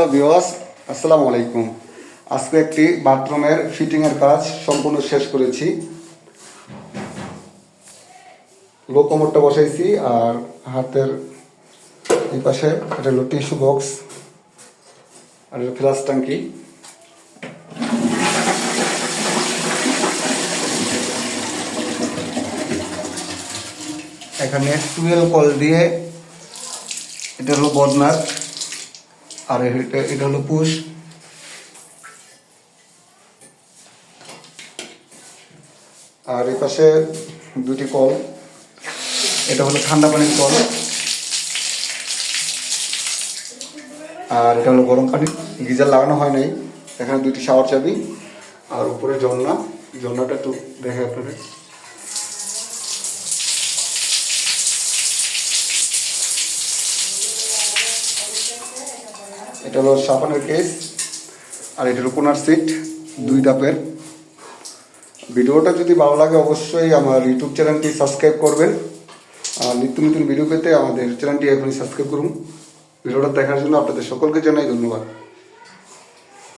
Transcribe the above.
Hello বিওয়াস আসসালামু আলাইকুম। আজকে একটি বাথরুমের ফিটিংয়ের কাজ সম্পূর্ণ শেষ করেছি। লো বসাইছি আর হাতের এই পাশে এটা হলো টিস্যু বক্স আর ফ্লাস ট্যাঙ্কি। এখানে টুয়েলভ কল দিয়ে এটা হলো বদনার। আর এটা এটা হলো পুশ আর এই পাশে দুটি কল। এটা হলো ঠান্ডা পানির কল। আর এটা হলো গরম পানি। গিজার লাগানো হয় নাই। এখানে দুটি শাওয়ার চাবি। আর উপরে জন্না জন্নাটা একটু দেখে আপনাদের। এটা হলো সাফানের কেস আর এটা হলো কোনার সিট দুই ধাপের ভিডিওটা যদি ভালো লাগে অবশ্যই আমার ইউটিউব চ্যানেলটি সাবস্ক্রাইব করবেন। আর নিত্য নতুন ভিডিও পেতে আমাদের চ্যানেলটি এখনই সাবস্ক্রাইব করুন। ভিডিওটা দেখার জন্য আপনাদের সকলকে জানাই ধন্যবাদ।